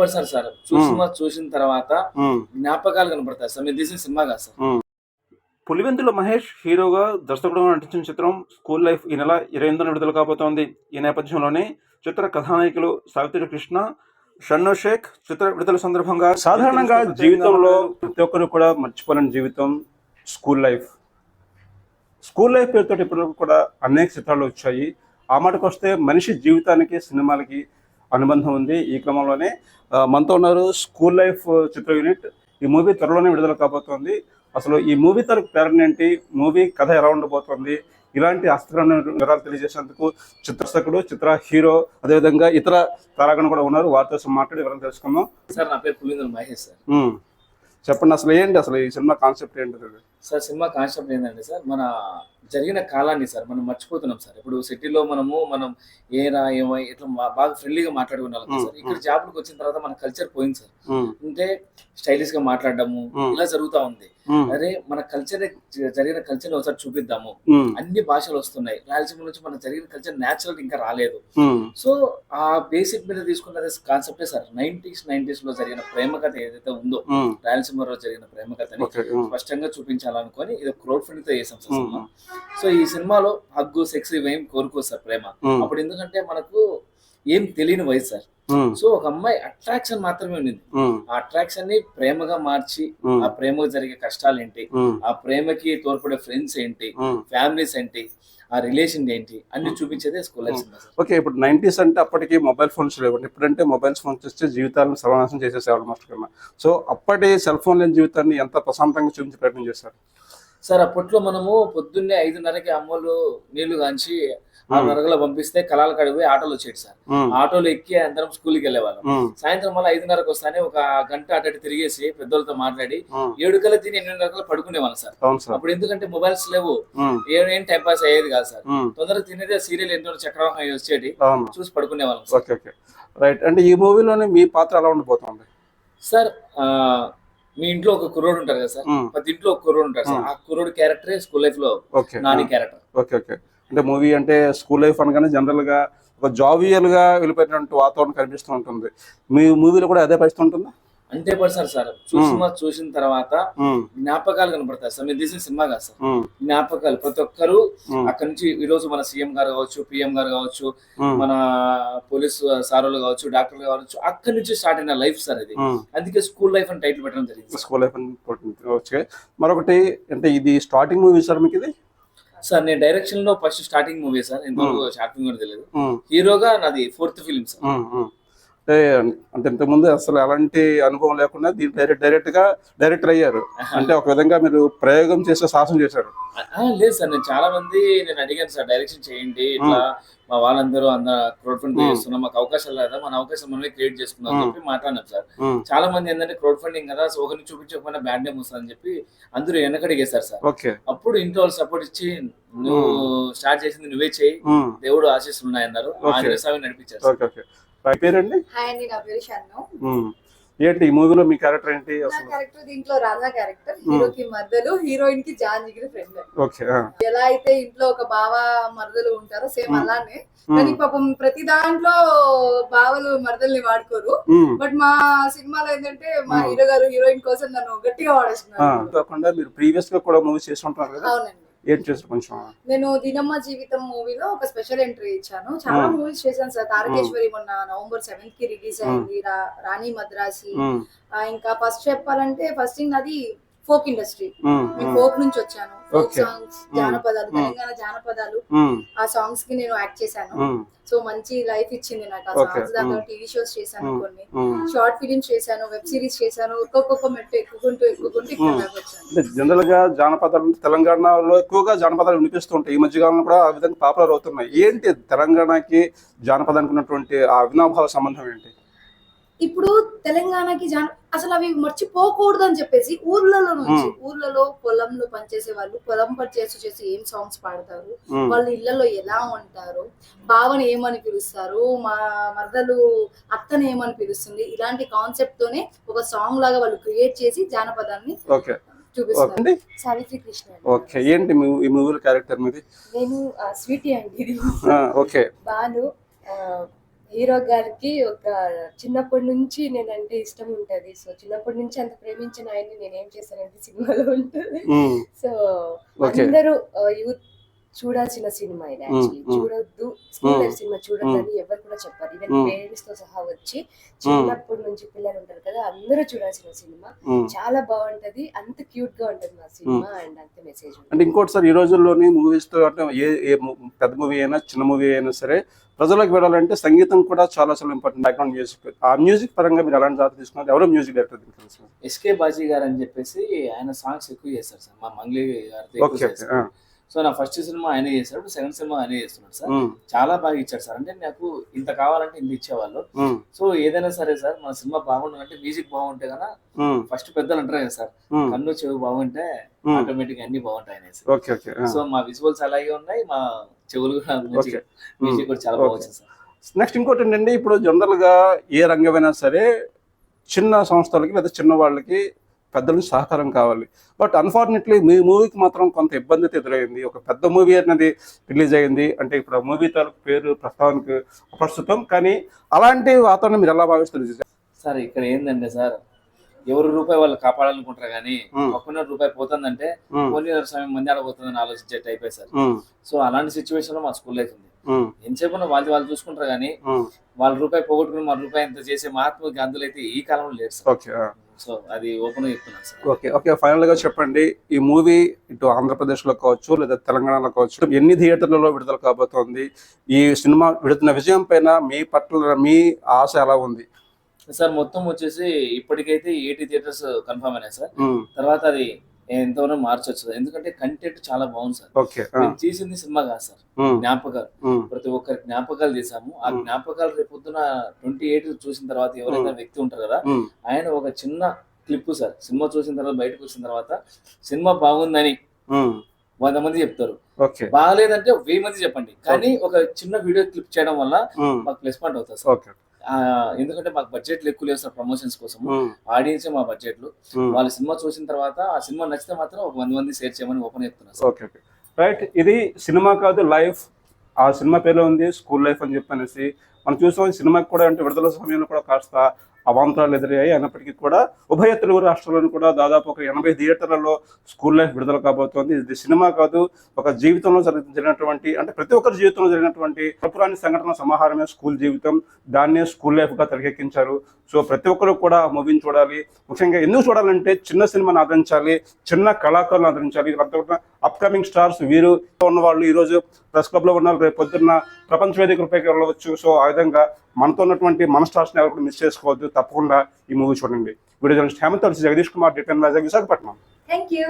Percent sir. చూసిన చూసిన తర్వాత జ్ఞాపకాలు కనపడతాయి సార్. మీరు తీసిన సినిమా కాదు సార్. పులివెందుల మహేష్ హీరోగా దర్శకుడుగా నటించిన చిత్రం స్కూల్ లైఫ్ ఈ నెల ఇరవై ఎనిమిదిన విడుదల కాబోతోంది. ఈ నేపథ్యంలోనే చిత్ర కథానాయకులు సావిత్రి కృష్ణ షన్ను షేక్ చిత్ర విడుదల సందర్భంగా సాధారణంగా జీవితంలో ప్రతి ఒక్కరు కూడా మర్చిపోలేని జీవితం స్కూల్ లైఫ్. స్కూల్ లైఫ్ పేరుతో ఇప్పటివరకు కూడా అనేక చిత్రాలు వచ్చాయి. ఆ మాటకు వస్తే మనిషి జీవితానికి సినిమాలకి అనుబంధం ఉంది. ఈ క్రమంలోనే మనతో ఉన్నారు స్కూల్ లైఫ్ చిత్ర యూనిట్. ఈ మూవీ త్వరలోనే విడుదల కాబోతోంది. అసలు ఈ మూవీ తరకు ప్రేరణ ఏంటి మూవీ కథ ఎలా ఉండబోతోంది? ఇలాంటి ఆసక్తికరమైన వివరాలు తెలియజేసేందుకు చిత్రదర్శకుడు చిత్ర హీరో అదేవిధంగా ఇతర తారాగణ కూడా ఉన్నారు. వారితో మాట్లాడి వివరాలు తెలుసుకుందాం. సార్ నా పేరు పులిందర్ మహేష్ సార్. చెప్పండి అసలు ఏంటి అసలు ఈ సినిమా కాన్సెప్ట్ ఏంటి? సార్ సినిమా కాన్సెప్ట్ ఏంటంటే సార్ మన జరిగిన కాలాన్ని సార్ మనం మర్చిపోతున్నాం సార్. ఇప్పుడు సిటీలో మనము మనం ఏరా ఏమో ఇట్లా బాగా ఫ్రెండ్లీగా మాట్లాడుకునే వాళ్ళం మ్, సార్. ఇక్కడ జాబ్లకు వచ్చిన తర్వాత మన కల్చర్ పోయింది సార్. అంటే స్టైలిష్గా మాట్లాడడము మ్. ఇలా జరుగుతా ఉంది. అరే మన కల్చర్ జరిగిన కల్చర్ ఒకసారి చూపిద్దాము. అన్ని భాషలు వస్తున్నాయి. రాయలసీమ నుంచి మన జరిగిన కల్చర్ న్యాచురల్ ఇంకా రాలేదు. సో ఆ బేసిక్ మీద తీసుకున్న కాన్సెప్టే సార్. నైన్టీస్ నైన్టీస్లో జరిగిన ప్రేమ కథ ఏదైతే ఉందో రాయలసీమలో జరిగిన ప్రేమ కథని ఓకే ఉమ్, చూపించాలనుకొని ఇది క్రౌడ్ ఫండింగ్తో చేసాం సార్ సినిమా. సో ఈ సినిమాలో హగ్గు సెక్స్ ఇవేం కోరుకో సార్ ప్రేమ. అప్పుడు ఎందుకంటే మనకు ఏం తెలియని వయసు సార్. సో ఒక అమ్మాయి అట్రాక్షన్ మాత్రమే ఉండింది. ఆ అట్రాక్షన్ని ప్రేమగా మార్చి ఆ ప్రేమకు జరిగే కష్టాలు ఏంటి ఆ ప్రేమకి తోడ్పడే ఫ్రెండ్స్ ఏంటి. ఫ్యామిలీస్ ఏంటి ఆ రిలేషన్ ఏంటి? అన్ని చూపించేదే స్కూల్ ఓకే ఇప్పుడు నైంటీస్ అంటే అప్పటికి మొబైల్ ఫోన్స్ లేవు. ఇప్పుడంటే మొబైల్ ఫోన్స్ ఇస్తే జీవితాలను సర్వనాశనం చేసేసారు ఆల్మోస్ట్ కన్నా సో అప్పటి సెల్ ఫోన్ లేని జీవితాన్ని ఎంత ప్రశాంతంగా చూపించి ప్రయత్నం చేశారు? సార్ అప్పట్లో మనము పొద్దున్నే ఐదున్నరకి అమ్మోళ్ళు నీళ్ళు కాంచి ఆరున్నరగల పంపిస్తే కళాల కాడికి పోయి ఆటోలు వచ్చేది సార్. ఆటోలో ఎక్కి అందరం స్కూల్కి వెళ్ళేవాళ్ళం. ఉమ్, సాయంత్రం మళ్ళీ ఐదున్నరకు వస్తానే ఒక గంట అటు తిరిగేసి పెద్దోళ్ళతో మాట్లాడి ఏడు కల్లా తిని ఎనిమిది పడుకునేవాళ్ళం సార్. అప్పుడు ఎందుకంటే మొబైల్స్ లేవు. ఏం టైం పాస్ అయ్యేది కాదు సార్. తొందరగా తినేదే సీరియల్ ఎంతో చక్రవాహం వచ్చేటి అవును. చూసి పడుకునేవాళ్ళం రైట్. అంటే ఈ మూవీలోనే మీ పాత్ర ఎలా ఉండబోతుంది సార్ ఆ, మీ ఇంట్లో ఒక కుర్రోడు ఉంటారు కదా సార్. ప్రతి ఇంట్లో ఒక కుర్రోడు ఉంటారు సార్. ఆ కుర్రోడు క్యారెక్టరే స్కూల్ లైఫ్లో నాని క్యారెక్టర్. Okay okay. అంటే మూవీ అంటే స్కూల్ లైఫ్ అనగానే జనరల్గా ఒక జావియల్గా వెళ్ళిపోయినటువంటి వాతావరణం కనిపిస్తూ ఉంటుంది. మీ మూవీలో కూడా అదే పరిస్థితి ఉంటుందా? అంతే పర్సెంట్ సార్ చూసిన చూసిన తర్వాత జ్ఞాపకాలు కనపడతాయి సార్. మీరు తీసిన సినిమా కాదు సార్. జ్ఞాపకాలు. ప్రతి ఒక్కరు అక్కడ నుంచి ఈ రోజు మన సీఎం గారు కావచ్చు పిఎం గారు కావచ్చు మన పోలీస్ సారోలు కావచ్చు డాక్టర్లు కావచ్చు అక్కడి నుంచి స్టార్ట్ అయిన లైఫ్ సార్ ఇది. అందుకే స్కూల్ లైఫ్ అని టైటిల్ పెట్టడం జరిగింది. స్కూల్ లైఫ్ అని. ఓకే. మరొకటి అంటే ఇది స్టార్టింగ్ మూవీ సార్ మీకు ఇది సార్ నేను డైరెక్షన్లో ఫస్ట్ స్టార్టింగ్ మూవీ సార్. ఇంతవరకు స్టార్టింగ్ కూడా తెలియదు. హీరోగా నాది ఫోర్త్ ఫిలిం సార్. అంటే అంటే ఇంతకుముందు అసలు ఎలాంటి అనుభవం లేకుండా దీని డైరెక్ట్ డైరెక్ట్గా డైరెక్టర్ అయ్యారు. అంటే ఒక విధంగా మీరు ప్రయోగం చేసే సాహసం చేశారు. ఆ, లేదు సార్ నేను చాలా మంది నేను అడిగాను సార్ డైరెక్షన్ చేయండి ఇట్లా మా వాళ్ళందరూ అందరూ క్రౌడ్ ఫండింగ్. చేస్తున్నాం మాకు అవకాశాలు లేదా మన అవకాశం మనమే క్రియేట్ చేసుకుందాం అని. చెప్పి మాట్లాడినాం సార్. చాలా మంది ఏంటంటే క్రౌడ్ ఫండింగ్ కదా సో ఒకరిని చూపించకపోయినా బ్యాడ్ నేమ్ వస్తుందని చెప్పి అందరూ వెనకడిగేశారు సార్. అప్పుడు ఇంట్లో వాళ్ళు సపోర్ట్ ఇచ్చి నువ్వు స్టార్ట్ చేసింది నువ్వే చేయి దేవుడు ఆశీస్సులు ఉన్నాయన్నారు Okay. ఆంజనేయ స్వామి నడిపించారు మీ పేరండి? హాయ్ అండి నా పేరు షన్ను. ఏంటి ఈ మూవీలో మీ క్యారెక్టర్ ఏంటి? నా క్యారెక్టర్ దీంట్లో రాధా క్యారెక్టర్ హీరోకి మరదలు హీరోయిన్కి జాన్ జిగిరి ఫ్రెండ్. ఓకే. ఎలా అయితే ఇంట్లో ఒక బావ మరదలు ఉంటారో సేమ్. అలానే కానీ పాపం ప్రతి దాంట్లో బావలు మరదల్ని వాడుకోరు. బట్ మా సినిమాలో ఏంటంటే మా. హీరో గారు హీరోయిన్ కోసం నన్ను గట్టిగా వాడేస్తున్నారు. కాకుండా మీరు ప్రీవియస్గా కూడా మూవీస్ చేసి ఉంటారు కదా? అవునండి. ఏం చేస్తారు కొంచెం నేను దినమ్మ జీవితం మూవీలో ఒక స్పెషల్ ఎంట్రీ ఇచ్చాను. చాలా. మూవీస్ చేశాను సార్. తారకేశ్వరి మొన్న నవంబర్ సెవెంత్కి రిలీజ్ అయింది. రాణి మద్రాసి. ఇంకా ఫస్ట్ చెప్పాలంటే ఫస్ట్ థింగ్ నాది ఫోక్ ఇండస్ట్రీ. నేను ఫోక్ నుంచి వచ్చాను. ఫోక్. సాంగ్స్ జానపదాలు. తెలంగాణ జానపదాలు ఆ సాంగ్స్కి నేను యాక్ట్ చేశాను సో మంచి లైఫ్ ఇచ్చింది నాకు ఆ. Songs Mm. టీవీ షోస్ చేశాను. కొన్ని. షార్ట్ ఫిలిమ్స్ చేశాను వెబ్ సిరీస్ చేశాను ఒక్కొక్క మెట్టు ఎక్కుకుంటూ ఎక్కుకుంటూ ఇక్కడ వచ్చాను జనరల్గా జానపదాలు తెలంగాణలో ఎక్కువగా జానపదాలు వినిపిస్తుంటాయి ఈ మధ్యకాలంలో కూడా ఆ విధంగా పాపులర్ అవుతున్నాయి ఏంటి తెలంగాణకి జానపదానికి ఉన్నటువంటి ఆ అవినాభావ సంబంధం ఏంటి ఇప్పుడు తెలంగాణకి జాన అసలు అవి మర్చిపోకూడదు అని చెప్పేసి ఊర్లలో నుంచి. ఊర్లలో పొలంలో పనిచేసే వాళ్ళు పొలం పని చేస్తూ చేసి ఏం సాంగ్స్ పాడతారు? వాళ్ళు ఇళ్ళలో ఎలా ఉంటారు? బావని ఏమని పిలుస్తారు? మా మరదలు అత్తని ఏమని పిలుస్తుంది? ఇలాంటి కాన్సెప్ట్ తోనే ఒక సాంగ్ లాగా వాళ్ళు క్రియేట్ చేసి జానపదాన్ని చూపిస్తారు. సావిత్రి కృష్ణ అండి. ఓకే. ఏంటి మీ ఈ మూవీలో క్యారెక్టర్ మీది? నేను స్వీటీ అండి ఇది. ఓకే. బాను హీరో గారికి ఒక చిన్నప్పటి నుంచి నేనంటే ఇష్టం ఉంటది. సో చిన్నప్పటి నుంచి అంత ప్రేమించిన ఆయన్ని నేను ఏం చేశానంటే సినిమాలో ఉంటుంది. సో. అందరూ యూత్ చూడాల్సిన సినిమా ఇది యాక్చువల్లీ. చూడొద్దు. స్కూల్ సినిమా చూడొద్దని ఎవరు కూడా చెప్పారు. ఈవెన్. పేరెంట్స్తో సహా వచ్చి చిన్నప్పటి నుంచి పిల్లలు ఉంటారు కదా అందరూ చూడాల్సిన సినిమా. చాలా బాగుంటది. అంత క్యూట్గా ఉంటుంది మా సినిమా అండ్ అంత మెసేజ్ అంటే ఇంకోటి సార్ ఈ రోజుల్లోని మూవీస్తో అంటే ఏ ఏ పెద్ద మూవీ అయినా చిన్న మూవీ అయినా సరే ప్రజలకు వెళ్ళాలంటే సంగీతం కూడా చాలా చాలా ఇంపార్టెంట్ బ్యాక్గ్రౌండ్ మ్యూజిక్ ఆ మ్యూజిక్ పరంగా మీరు ఎలాంటి జాగ్రత్త తీసుకున్నారు? ఎవరో మ్యూజిక్ డైరెక్టర్ ఎస్కే బాజీ గారు అని చెప్పేసి ఆయన సాంగ్స్ ఎక్కువ చేస్తారు సార్. మా మంగ్లీ గారితో సో నా ఫస్ట్ సినిమా ఆయన చేశాడు సెకండ్ సినిమా ఆయన చేస్తున్నాడు సార్. చాలా బాగా ఇచ్చాడు సార్. అంటే నాకు ఇంత కావాలంటే ఇంత ఇచ్చేవాళ్ళు. సో ఏదైనా సరే సార్ మన సినిమా బాగుండాలంటే మ్యూజిక్ బాగుంటే కదా ఫస్ట్ పెద్దలు అంటారు కదా సార్. కన్ను చెవి బాగుంటే ఆటోమేటిక్ అన్ని బాగుంటాయి సో మా విజువల్స్ అలాగే ఉన్నాయి మా చెవులు కూడా మ్యూజిక్ కూడా చాలా బాగా వచ్చింది సార్. నెక్స్ట్ ఇంకోటి ఏంటంటే ఇప్పుడు జనరల్గా ఏ రంగమైనా సరే చిన్న సంస్థలకి లేదా చిన్న వాళ్ళకి పెద్దల నుంచి సహకారం కావాలి. బట్ అన్ఫార్చునేట్లీ మీ మూవీకి మాత్రం కొంత ఇబ్బంది అయితే ఎదురైంది. ఒక పెద్ద మూవీ అనేది రిలీజ్ అయింది. అంటే ఇప్పుడు ఆ మూవీ తాలూకు పేరు ప్రస్తావనకు ప్రస్తుతం. కానీ అలాంటి వాతావరణం మీరు ఎలా భావిస్తారు సార్ ఇక్కడ ఏంటంటే సార్ ఎవరు రూపాయి వాళ్ళు కాపాడాలనుకుంటారు కానీ. ఒక్కన రూపాయి పోతుందంటే పోనీ సమయం మంది ఆడబోతుందని ఆలోచించే టైప్ సార్. సో అలాంటి సిచ్యువేషన్లో మా స్కూల్ ఉమ్, ఎంతసేపు వాళ్ళు వాళ్ళు చూసుకుంటారు కానీ. వాళ్ళ రూపాయి పోగొట్టుకుని మన రూపాయి ఎంత చేసే మహాత్మ గాంధులు అయితే ఈ కాలంలో లేరు సార్. సో అది ఓపెన్ చెప్తున్నాను సార్. ఓకే ఓకే ఫైనల్గా చెప్పండి. ఈ మూవీ ఇటు ఆంధ్రప్రదేశ్లో కావచ్చు లేదా తెలంగాణలో కావచ్చు ఎన్ని థియేటర్లలో విడుదల కాబోతోంది? ఈ సినిమా విడుదల విజయం పైన మీ పట్ల మీ ఆశ ఎలా ఉంది? సార్ మొత్తం వచ్చేసి ఇప్పటికైతే ఎయిటీ థియేటర్స్ కన్ఫర్మ్ అయినాయి సార్. తర్వాత అది ఎంతవరకు మార్చొచ్చు సార్ ఎందుకంటే కంటెంట్ చాలా బాగుంది సార్. మేము తీసింది సినిమా కాదు సార్. జ్ఞాపకాలు. ప్రతి ఒక్కరి జ్ఞాపకాలు తీసాము. ఆ. జ్ఞాపకాలు రేపు పొద్దున ట్వంటీ ఎయిట్ చూసిన తర్వాత ఎవరైతే వ్యక్తి ఉంటారు కదా ఆయన ఒక చిన్న క్లిప్ సార్. సినిమా చూసిన తర్వాత బయటకు వచ్చిన తర్వాత సినిమా బాగుందని వంద మంది చెప్తారు. బాగాలేదంటే వెయ్యి మంది చెప్పండి. కానీ ఒక చిన్న వీడియో క్లిప్ చేయడం వల్ల మాకు ప్లస్ పాయింట్ అవుతుంది సార్. ఎందుకంటే మాకు బడ్జెట్లు ఎక్కువ లేవు సార్ ప్రమోషన్స్ కోసం ఆడియన్స్ మా బడ్జెట్లు వాళ్ళ సినిమా చూసిన తర్వాత ఆ సినిమా నచ్చితే మాత్రం ఒక వంద మంది షేర్ చేయమని ఓపెన్ చెప్తున్నారు సార్. Okay okay. రైట్ ఇది సినిమా కాదు లైఫ్ ఆ సినిమా పేరులో ఉంది స్కూల్ లైఫ్ అని చెప్పనేసి. మనం చూసాం సినిమాకి కూడా అంటే విడుదల సమయంలో కూడా కాస్త అవాంతరాలు ఎదురయ్యాయి. అయినప్పటికీ కూడా ఉభయ తెలుగు రాష్ట్రాలను కూడా దాదాపు ఒక ఎనభై థియేటర్లలో స్కూల్ లైఫ్ విడుదల కాబోతోంది. ఇది సినిమా కాదు ఒక జీవితంలో జరిగినటువంటి అంటే ప్రతి ఒక్కరి జీవితంలో జరిగినటువంటి పురాని సంఘటన సమాహారమే స్కూల్ జీవితం. దాన్నే స్కూల్ లైఫ్గా తెరకెక్కించారు సో ప్రతి ఒక్కరు కూడా మూవీని చూడాలి. ముఖ్యంగా ఎందుకు చూడాలంటే చిన్న సినిమాని ఆదరించాలి చిన్న కళాకారులను ఆదరించాలి. అప్కమింగ్ స్టార్స్ వీరు ఉన్న వాళ్ళు ప్రెస్ క్లబ్లో ఉన్నారు. ఉన్న రేపు పొద్దున్న ప్రపంచ వేదికలపైకి వెళ్ళవచ్చు. సో ఆ విధంగా మనతో ఉన్నటువంటి మన స్టార్స్ని ఎవరు కూడా మిస్ చేసుకోవద్దు. తప్పకుండా ఈ మూవీ చూడండి. వీడియో జర్నలిస్ట్ హేమంత్ జగదీష్ కుమార్ డిటెన్ వైజాగ్ విశాఖపట్నం. Thank you